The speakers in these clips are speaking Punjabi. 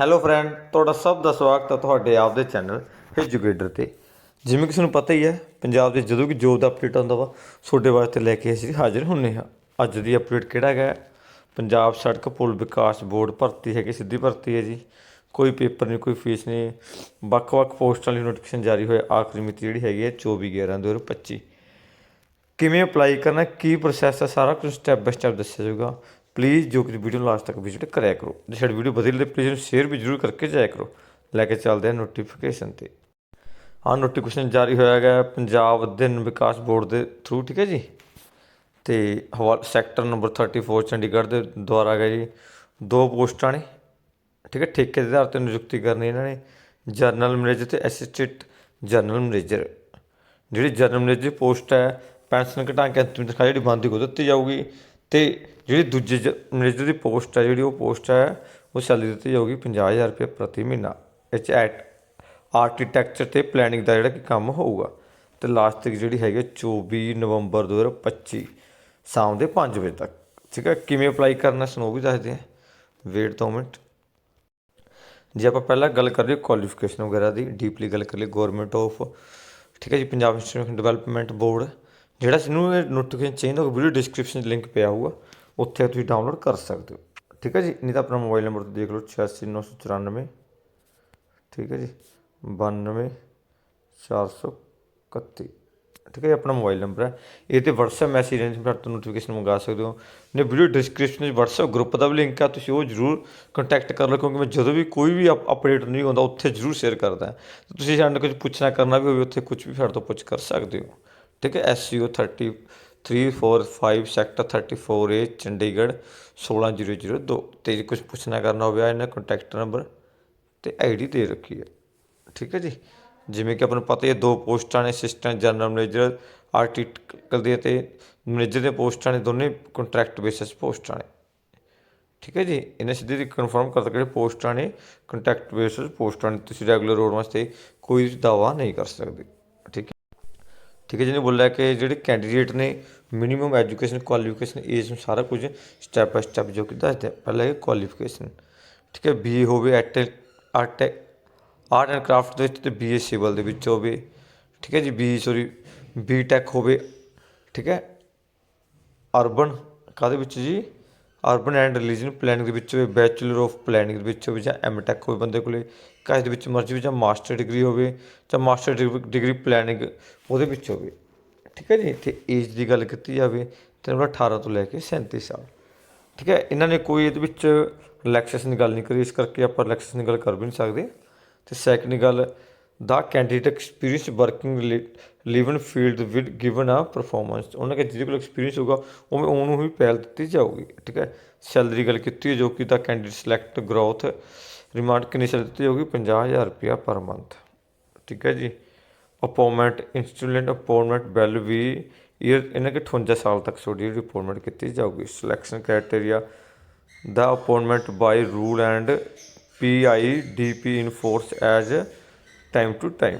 ਹੈਲੋ ਫਰੈਂਡ ਤੁਹਾਡਾ ਸਭ ਦਾ ਸਵਾਗਤ ਹੈ ਤੁਹਾਡੇ ਆਪ ਦੇ ਚੈਨਲ ਐਜੂਕੇਟਰ ਤੇ। ਜਿਵੇਂ ਕਿ ਤੁਹਾਨੂੰ ਪਤਾ ਹੀ ਹੈ, ਪੰਜਾਬ ਦੇ ਜਦੋਂ ਵੀ ਜੋਬ ਦਾ ਅਪਡੇਟ ਆਉਂਦਾ ਵਾ, ਤੁਹਾਡੇ ਵਾਸਤੇ ਲੈ ਕੇ ਅਸੀਂ ਹਾਜ਼ਰ ਹੁੰਨੇ ਹਾਂ। ਅੱਜ ਦੀ ਅਪਡੇਟ ਕਿਹੜਾ ਹੈਗਾ ਪੰਜਾਬ ਸੜਕ ਪੁਲ ਵਿਕਾਸ ਬੋਰਡ ਭਰਤੀ ਹੈਗੀ, ਸਿੱਧੀ ਭਰਤੀ ਹੈ ਜੀ। ਕੋਈ ਪੇਪਰ ਨਹੀਂ, ਕੋਈ ਫੀਸ ਨਹੀਂ। ਵੱਖ-ਵੱਖ ਪੋਸਟਾਂ ਲਈ ਨੋਟੀਫਿਕੇਸ਼ਨ ਜਾਰੀ ਹੋਇਆ। ਆਖਰੀ ਮਿਤੀ ਜਿਹੜੀ ਹੈਗੀ ਹੈ 24 11 2025 ਕਿਵੇਂ ਅਪਲਾਈ ਕਰਨਾ, ਕੀ ਪ੍ਰੋਸੈਸ ਹੈ, ਸਾਰਾ ਕੁਝ ਸਟੈਪ ਬਾਈ ਸਟੈਪ ਦੱਸਿਆ ਜਾਊਗਾ। ਪਲੀਜ਼ ਜੋ ਕਿ ਵੀਡੀਓ ਨੂੰ ਲਾਸਟ ਤੱਕ ਵਿਜ਼ਿਟ ਕਰਿਆ ਕਰੋ। ਜੇ ਸਾਡੀ ਵੀਡੀਓ ਵਧੀਆ ਲੱਗੇ ਪਲੀਜ਼ ਸ਼ੇਅਰ ਵੀ ਜ਼ਰੂਰ ਕਰਕੇ ਜਾਇਆ ਕਰੋ। ਲੈ ਕੇ ਚੱਲਦੇ ਹਾਂ ਨੋਟੀਫਿਕੇਸ਼ਨ ਤੇ। ਹਾਂ ਨੋਟੀਫਿਕੇਸ਼ਨ ਜਾਰੀ ਹੋਇਆ ਗਿਆ ਪੰਜਾਬ ਦਿਨ ਵਿਕਾਸ ਬੋਰਡ ਦੇ ਥਰੂ ਠੀਕ ਹੈ ਜੀ? ਤੇ ਹਵਾ ਸੈਕਟਰ ਨੰਬਰ 34 ਚੰਡੀਗੜ੍ਹ ਦੇ ਦੁਆਰਾ ਹੈਗਾ ਜੀ। ਦੋ ਪੋਸਟਾਂ ਨੇ, ਠੀਕ ਹੈ? ਠੇਕੇ ਦੇ ਆਧਾਰ ਤੇ ਨਿਯੁਕਤੀ ਕਰਨੀ ਇਹਨਾਂ ਨੇ। ਜਰਨਲ ਮੈਨੇਜਰ ਤੇ ਅਸਿਸਟੈਂਟ ਜਰਨਲ ਮੈਨੇਜਰ। ਜਿਹੜੀ ਜਰਨਲ ਮੈਨੇਜਰ ਪੋਸਟ ਹੈ, ਪੈਨਸ਼ਨ ਘਟਾ ਕੇ ਅੰਤਿਮ ਤਨਖਾਹ ਜਿਹੜੀ ਬੰਦੀ ਕੋ ਦਿੱਤੀ ਜਾਊਗੀ। ਤੇ ਜਿਹੜੀ ਦੂਜੇ ਜ ਮੈਨੇਜਰ ਦੀ ਪੋਸਟ ਹੈ ਜਿਹੜੀ ਉਹ ਪੋਸਟ ਹੈ ਉਹ ਸੈਲਰੀ ਦਿੱਤੀ ਜਾਊਗੀ 50000 ਰੁਪਏ ਪ੍ਰਤੀ ਮਹੀਨਾ। ਇਹ 'ਚ ਐਟ ਆਰਕੀਟੈਕਚਰ ਤੇ ਪਲੈਨਿੰਗ ਦਾ ਜਿਹੜਾ ਕਿ ਕੰਮ ਹੋਊਗਾ। ਤੇ ਲਾਸਟ ਤੱਕ ਜਿਹੜੀ ਹੈਗੀ ਹੈ 24 ਨਵੰਬਰ 2025 ਸ਼ਾਮ ਦੇ 5 ਵਜੇ ਤੱਕ। ਠੀਕ ਹੈ ਕਿਵੇਂ ਅਪਲਾਈ ਕਰਨਾ ਸਾਨੂੰ ਵੀ ਦੱਸਦੇ ਆ। ਵੇਟ ਦੋ ਮਿੰਟ। ਜੇ ਆਪਾਂ ਪਹਿਲਾਂ ਗੱਲ ਕਰ ਲਈਏ ਕੁਆਲੀਫਿਕੇਸ਼ਨ ਵਗੈਰਾ ਦੀ ਡੀਪਲੀ ਗੱਲ ਕਰ ਲਈਏ ਗਵਰਨਮੈਂਟ ਆਫ ਠੀਕ ਹੈ ਜੀ, ਪੰਜਾਬ ਇੰਸਟੀਟਿਊਸ਼ਨ ਡਿਵੈਲਪਮੈਂਟ ਬੋਰਡ ਜਿਹੜਾ ਸਾਨੂੰ ਇਹ ਨੋਟੀਫਿਕੇਸ਼ਨ ਚਾਹੀਦਾ ਉਹ ਵੀਡੀਓ ਡਿਸਕ੍ਰਿਪਸ਼ਨ 'ਚ ਲਿੰਕ ਪਿਆ ਹੋਊਗਾ, ਉੱਥੇ ਤੁਸੀਂ ਡਾਊਨਲੋਡ ਕਰ ਸਕਦੇ ਹੋ। ਠੀਕ ਹੈ ਜੀ? ਨਹੀਂ ਤਾਂ ਆਪਣਾ ਮੋਬਾਈਲ ਨੰਬਰ ਦੇਖ ਲਓ 86994 ਠੀਕ ਹੈ ਜੀ? 92 431 ਠੀਕ ਹੈ ਜੀ, ਆਪਣਾ ਮੋਬਾਈਲ ਨੰਬਰ ਹੈ। ਇਹ ਤੇ WhatsApp ਮੈਸੇਜ ਰਾਹੀਂ ਤੁਸੀਂ ਤੋਂ ਨੋਟੀਫਿਕੇਸ਼ਨ ਮੰਗਾ ਸਕਦੇ ਹੋ। ਨੇ ਵੀਡੀਓ ਡਿਸਕ੍ਰਿਪਸ਼ਨ ਵਿੱਚ WhatsApp ਗਰੁੱਪ ਦਾ ਵੀ ਲਿੰਕ ਆ ਤੁਸੀਂ ਉਹ ਜਰੂਰ ਕੰਟੈਕਟ ਕਰ ਲਓ, ਕਿਉਂਕਿ ਮੈਂ ਜਦੋਂ ਵੀ ਕੋਈ ਵੀ ਅਪਡੇਟ ਨਹੀਂ ਹੁੰਦਾ, ਉੱਥੇ ਜਰੂਰ ਸ਼ੇਅਰ ਕਰਦਾ। ਤੇ ਤੁਸੀਂ ਸਾਡੇ ਨਾਲ ਕੁਝ ਪੁੱਛਣਾ ਕਰਨਾ ਵੀ ਹੋਵੇ, ਉੱਥੇ ਕੁਝ ਵੀ ਸਾਡੇ ਤੋਂ ਪੁੱਛ, ਕਰ ਸਕਦੇ ਹੋ। ਠੀਕ ਹੈ SCO 30 345 ਸੈਕਟਰ 34A ਚੰਡੀਗੜ੍ਹ 16002 ਤੇ ਜੇ ਕੁਝ ਪੁੱਛਣਾ ਕਰਨਾ ਹੋਵੇ ਇਹਨਾਂ ਕੰਟੈਕਟ ਨੰਬਰ ਤੇ ਆਈਡੀ ਦੇ ਰੱਖੀ ਹੈ। ਠੀਕ ਹੈ ਜੀ? ਜਿਵੇਂ ਕਿ ਆਪਾਂ ਨੂੰ ਪਤਾ ਹੀ ਹੈ, ਦੋ ਪੋਸਟਾਂ ਨੇ ਅਸਿਸਟੈਂਟ ਜਨਰਲ ਮੈਨੇਜਰ ਆਰਟੀਕਲ ਦੇ ਤੇ ਮੈਨੇਜਰ ਦੇ ਪੋਸਟਾਂ ਨੇ, ਦੋਨੇ ਕੰਟਰੈਕਟ ਬੇਸਿਸ ਪੋਸਟਾਂ ਨੇ। ਠੀਕ ਹੈ ਜੀ? ਇਹਨੇ ਸਿੱਧੇ ਦੀ ਕਨਫਰਮ ਕਰਤਾ ਕਿ ਪੋਸਟਾਂ ਨੇ ਕੰਟੈਕਟ ਬੇਸਿਸ ਪੋਸਟਾਂ ਨੇ, ਤੁਸੀਂ ਰੈਗੂਲਰ ਰੋਡ ਵਾਸਤੇ ਕੋਈ ਦਾਵਾ ਨਹੀਂ ਕਰ ਸਕਦੇ। ਠੀਕ ਹੈ? ਠੀਕ ਹੈ, ਜਿਹਨੇ ਬੋਲਿਆ ਕਿ ਜਿਹੜੇ ਕੈਂਡੀਡੇਟ ਨੇ ਮਿਨੀਮਮ ਐਜੂਕੇਸ਼ਨ ਕੁਆਲੀਫਿਕੇਸ਼ਨ ਏਜ ਨੂੰ ਸਾਰਾ ਕੁਝ ਸਟੈਪ ਬਾਈ ਸਟੈਪ ਜੋ ਕਿ ਦੱਸਦੇ ਪਹਿਲਾਂ ਇਹ ਕੁਆਲੀਫਿਕੇਸ਼ਨ ਠੀਕ ਹੈ ਬੀ ਹੋਵੇ at art art and craft ਦੇ ਵਿੱਚ ਤੇ ਬੀਏ ਸਿਵਲ ਦੇ ਵਿੱਚ ਹੋਵੇ, ਠੀਕ ਹੈ ਜੀ ਬੀ ਸੌਰੀ ਬੀ ਟੈਕ ਹੋਵੇ, ਠੀਕ ਹੈ ਅਰਬਨ ਕਾਦੇ ਵਿੱਚ ਜੀ? ਅਰਬਨ ਐਂਡ ਰਿਲੀਜਨ ਪਲੈਨਿੰਗ ਦੇ ਵਿੱਚ ਹੋਵੇ ਬੈਚਲਰ ਆਫ ਪਲੈਨਿੰਗ ਦੇ ਵਿੱਚ ਹੋਵੇ ਜਾਂ ਐਮ ਟੈਕ ਹੋਵੇ ਬੰਦੇ ਕੋਲੇ ਕਾਜ ਦੇ ਵਿੱਚ ਮਰਜ਼ੀ ਹੋਵੇ ਜਾਂ ਮਾਸਟਰ ਡਿਗਰੀ ਹੋਵੇ ਜਾਂ ਮਾਸਟਰ ਡਿਗਰੀ ਪਲੈਨਿੰਗ ਉਹਦੇ ਵਿੱਚ ਹੋਵੇ। ਠੀਕ ਹੈ ਜੀ? ਤੇ ਏਜ ਦੀ ਗੱਲ ਕੀਤੀ ਜਾਵੇ ਤੇ ਉਹਨਾਂ 18 ਤੋਂ ਲੈ ਕੇ 37 ਸਾਲ। ਠੀਕ ਹੈ? ਇਹਨਾਂ ਨੇ ਕੋਈ ਇਹਦੇ ਵਿੱਚ ਰਿਲੈਕਸੇਸ਼ਨ ਦੀ ਗੱਲ ਨਹੀਂ ਕਰੀ, ਇਸ ਕਰਕੇ ਆਪਾਂ ਰਿਲੈਕਸੇਸ਼ਨ ਦੀ ਗੱਲ ਕਰ ਵੀ ਨਹੀਂ ਸਕਦੇ। ਤੇ ਸੈਕੰਡ ਗੱਲ ਦਾ candidate experience working living field with given ਆ ਪਰਫਾਰਮੈਂਸ ਉਹਨਾਂ ਕੇ ਜਿਹਦੇ ਕੋਲ ਐਕਸਪੀਰੀਅੰਸ ਹੋਊਗਾ ਉਵੇਂ ਉਹਨੂੰ ਹੀ ਪਹਿਲ ਦਿੱਤੀ ਜਾਊਗੀ, ਠੀਕ ਹੈ? ਸੈਲਰੀ ਗੱਲ ਕੀਤੀ ਹੈ, ਜੋ ਕਿ ਦਾ ਕੈਂਡੀਡੇਟ ਸਿਲੈਕਟ ਗਰੋਥ ਰਿਮਾਂਡ ਕਿੰਨੀ ਸੈਲਰੀ ਦਿੱਤੀ ਜਾਊਗੀ? 50000 ਰੁਪਇਆ ਪਰ ਮੰਥ ਠੀਕ ਹੈ ਜੀ? ਅਪੋਇੰਟਮੈਂਟ ਇੰਸਟੂਡੈਂਟ ਅਪੋਇੰਟਮੈਂਟ ਬੈਲ ਵੀ ਈਅਰ ਇਹਨਾਂ ਕੇ 58 ਸਾਲ ਤੱਕ ਤੁਹਾਡੀ ਅਪੋਇੰਟਮੈਂਟ ਕੀਤੀ ਜਾਊਗੀ। Selection criteria the appointment by rule and P I D P in force as time to time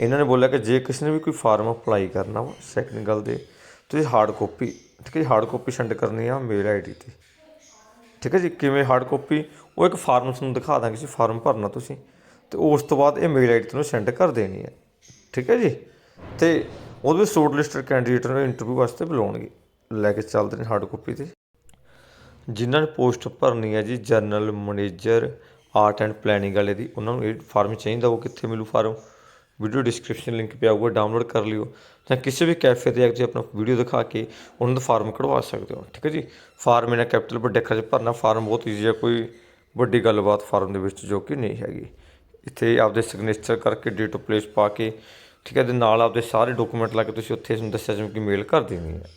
ਇਹਨਾਂ ਨੇ ਬੋਲਿਆ ਕਿ ਜੇ ਕਿਸੇ ਨੇ ਵੀ ਕੋਈ ਫਾਰਮ ਅਪਲਾਈ ਕਰਨਾ ਵਾ ਸੈਕੰਡ ਗੱਲ ਦੇ ਤੁਸੀਂ ਹਾਰਡ ਕਾਪੀ ਠੀਕ ਹੈ ਜੀ ਹਾਰਡ ਕਾਪੀ ਸੈਂਡ ਕਰਨੀ ਆ ਮੇਲ ਆਈਡੀ ਤੇ। ਠੀਕ ਹੈ ਜੀ, ਕਿਵੇਂ ਹਾਰਡ ਕਾਪੀ ਉਹ ਇੱਕ ਫਾਰਮ ਤੁਹਾਨੂੰ ਦਿਖਾ ਦਾਂਗੇ ਜੀ ਫਾਰਮ ਭਰਨਾ ਤੁਸੀਂ। ਤੇ ਉਸ ਤੋਂ ਬਾਅਦ ਇਹ ਮੇਲ ਆਈਡੀ ਤੁਹਾਨੂੰ ਸੈਂਡ ਕਰ ਦੇਣੀ ਹੈ ਠੀਕ ਹੈ ਜੀ? ਤੇ ਉਹਦੇ ਵਿੱਚ ਸ਼ੋਰਟ ਲਿਸਟਡ ਕੈਂਡੀਡੇਟ ਨੂੰ ਇੰਟਰਵਿਊ ਵਾਸਤੇ ਬੁਲਾਉਣਗੇ। ਲੈ ਕੇ ਚੱਲਦੇ ਨੇ ਹਾਰਡ ਕਾਪੀ ਤੇ। ਜਿਨ੍ਹਾਂ ਨੇ ਪੋਸਟ ਭਰਨੀ ਹੈ ਜੀ general manager art and planning ਵਾਲੇ ਦੀ, ਉਹਨਾਂ ਨੂੰ ਇਹ ਫਾਰਮ ਚਾਹੀਦਾ ਉਹ ਕਿੱਥੇ ਮਿਲੂ ਫਾਰਮ। ਵੀਡੀਓ ਡਿਸਕ੍ਰਿਪਸ਼ਨ ਲਿੰਕ ਪਿਆ ਹੋਊਗਾ, ਡਾਊਨਲੋਡ ਕਰ ਲਿਓ। ਜਾਂ ਕਿਸੇ ਵੀ ਕੈਫੇ ਤੇ ਆ ਕੇ ਆਪਣਾ ਵੀਡੀਓ ਦਿਖਾ ਕੇ ਉਹਨਾਂ ਦਾ ਫਾਰਮ ਕਢਵਾ ਸਕਦੇ ਹੋ, ਠੀਕ ਹੈ ਜੀ? ਫਾਰਮ ਇਹਨਾਂ ਕੈਪੀਟਲ ਵੱਡੇ ਅੱਖਰਾਂ ਭਰਨਾ, ਫਾਰਮ ਬਹੁਤ ਈਜ਼ੀ ਹੈ ਕੋਈ ਵੱਡੀ ਗੱਲਬਾਤ ਫਾਰਮ ਦੇ ਵਿੱਚ ਜੋ ਕਿ ਨਹੀਂ ਹੈਗੀ। ਇੱਥੇ ਆਪਦੇ ਸਿਗਨੇਚਰ ਕਰਕੇ ਡੇਟ ਆਫ ਪਲੇਸ ਪਾ ਕੇ, ਠੀਕ ਹੈ ਦੇ ਨਾਲ ਆਪਦੇ ਸਾਰੇ ਡਾਕੂਮੈਂਟ ਲਾ ਕੇ ਤੁਸੀਂ ਉੱਥੇ ਇਸ ਦੱਸਿਆ ਜਿਵੇਂ ਕਿ ਮੇਲ ਕਰ ਦੇਣੀ ਹੈ।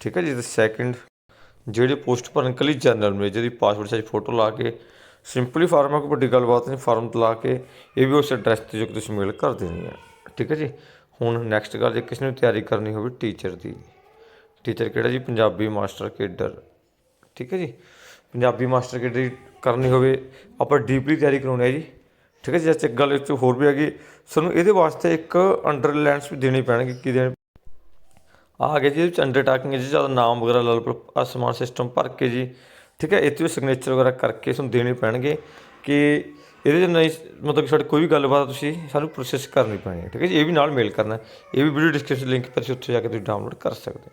ਠੀਕ ਹੈ ਜੀ, ਤੇ ਸੈਕਿੰਡ ਜਿਹੜੇ ਪੋਸਟ ਭਰਨ, ਕਲੀ ਜਨਰਲ ਮੈਨੇਜਰ ਦੀ ਪਾਸਪੋਰਟ ਸਾਈਜ਼ ਫੋਟੋ ਲਾ ਕੇ ਸਿੰਪਲੀ ਫਾਰਮ ਹੈ, ਕੋਈ ਵੱਡੀ ਗੱਲਬਾਤ ਨਹੀਂ, ਫਾਰਮ ਤੇ ਕੇ ਇਹ ਵੀ ਉਸ ਐਡਰੈਸ ਤੇ ਜੋ ਤੁਸੀਂ ਮੇਲ ਕਰ ਦੇਣੀ ਹੈ। ਠੀਕ ਹੈ ਜੀ? ਹੁਣ ਨੈਕਸਟ ਗੱਲ ਜੇ ਕਿਸੇ ਨੂੰ ਤਿਆਰੀ ਕਰਨੀ ਹੋਵੇ ਟੀਚਰ ਦੀ। ਟੀਚਰ ਕਿਹੜਾ ਜੀ? Punjabi master cadre. ਠੀਕ ਹੈ ਜੀ? ਪੰਜਾਬੀ ਮਾਸਟਰ ਕੇਡਰ ਕਰਨੀ ਹੋਵੇ, ਆਪਾਂ ਡੀਪਲੀ ਤਿਆਰੀ ਕਰਾਉਣੀ ਹੈ ਜੀ। ਠੀਕ ਹੈ ਜੀ? ਅੱਜ ਇੱਕ ਗੱਲ ਵਿੱਚ ਹੋਰ ਵੀ ਹੈਗੀ ਸਾਨੂੰ ਇਹਦੇ ਵਾਸਤੇ ਇੱਕ ਅੰਡਰਲਾਈਨਸ ਵੀ ਦੇਣੀ ਪੈਣਗੇ, ਕਿ ਦੇਣੇ? ਆ ਗਏ ਜੀ ਇਹਦੇ ਵਿੱਚ ਅੰਡਰਟੇਕਿੰਗ ਜੀ, ਜ਼ਿਆਦਾ ਨਾਮ ਵਗੈਰਾ ਲਾ ਲਓ ਆ ਸਿਸਟਮ ਭਰ ਕੇ ਜੀ। ਠੀਕ ਹੈ, ਇੱਥੇ ਸਿਗਨੇਚਰ ਵਗੈਰਾ ਕਰਕੇ ਤੁਹਾਨੂੰ ਦੇਣੇ ਪੈਣਗੇ ਕਿ ਇਹਦੇ 'ਚ ਨਹੀਂ, ਮਤਲਬ ਕਿ ਸਾਡੀ ਕੋਈ ਵੀ ਗੱਲਬਾਤ ਤੁਸੀਂ ਸਾਨੂੰ ਪ੍ਰੋਸੈਸ ਕਰਨੀ ਪੈਣੀ ਹੈ, ਠੀਕ ਹੈ ਜੀ? ਇਹ ਵੀ ਨਾਲ ਮੇਲ ਕਰਨਾ ਇਹ ਵੀ ਵੀਡੀਓ ਡਿਸਕ੍ਰਿਪਸ਼ਨ ਲਿੰਕ ਪਰ ਤੁਸੀਂ ਉੱਥੇ ਜਾ ਕੇ ਤੁਸੀਂ ਡਾਊਨਲੋਡ ਕਰ ਸਕਦੇ ਹੋ।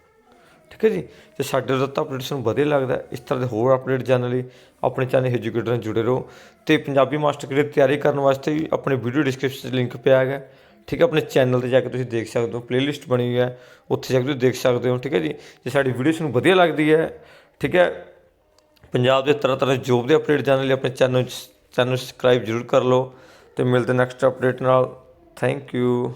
ਠੀਕ ਹੈ ਜੀ? ਤੇ ਸਾਡੇ ਦਿੱਤਾ ਅਪਡੇਟ ਤੁਹਾਨੂੰ ਵਧੀਆ ਲੱਗਦਾ ਇਸ ਤਰ੍ਹਾਂ ਦੇ ਹੋਰ ਅਪਡੇਟ ਜਾਣਨ ਲਈ ਆਪਣੇ ਚੈਨਲ ਐਜੂਕੇਟਰ ਨਾਲ ਜੁੜੇ ਰਹੋ ਤੇ ਪੰਜਾਬੀ ਮਾਸਟਰ ਕੀ ਦੀ ਤਿਆਰੀ ਕਰਨ ਵਾਸਤੇ ਵੀ ਆਪਣੇ ਵੀਡੀਓ ਡਿਸਕ੍ਰਿਪਸ਼ਨ 'ਚ ਲਿੰਕ ਪਿਆ ਹੈਗਾ ਠੀਕ ਹੈ, ਆਪਣੇ ਚੈਨਲ ਤੇ ਜਾ ਕੇ ਤੁਸੀਂ ਦੇਖ ਸਕਦੇ ਹੋ। ਪਲੇਲਿਸਟ ਬਣੀ ਹੋਈ ਹੈ। ਉੱਥੇ ਜਾ ਕੇ ਤੁਸੀਂ ਦੇਖ ਸਕਦੇ ਹੋ। ਠੀਕ ਹੈ ਜੀ? ਜੇ ਸਾਡੀ ਵੀਡੀਓ ਤੁਹਾਨੂੰ ਵਧੀਆ ਲੱਗਦੀ ਹੈ, ਠੀਕ ਹੈ ਪੰਜਾਬ ਦੇ ਤਰ੍ਹਾਂ ਤਰ੍ਹਾਂ ਦੇ ਜੋਬ ਦੇ ਅਪਡੇਟ ਜਾਣਨ ਲਈ ਆਪਣੇ ਚੈਨਲ ਚੈਨਲ ਸਬਸਕ੍ਰਾਈਬ ਜ਼ਰੂਰ ਕਰ ਲਓ ਤੇ ਮਿਲਦੇ ਨੈਕਸਟ ਅਪਡੇਟ ਨਾਲ। Thank you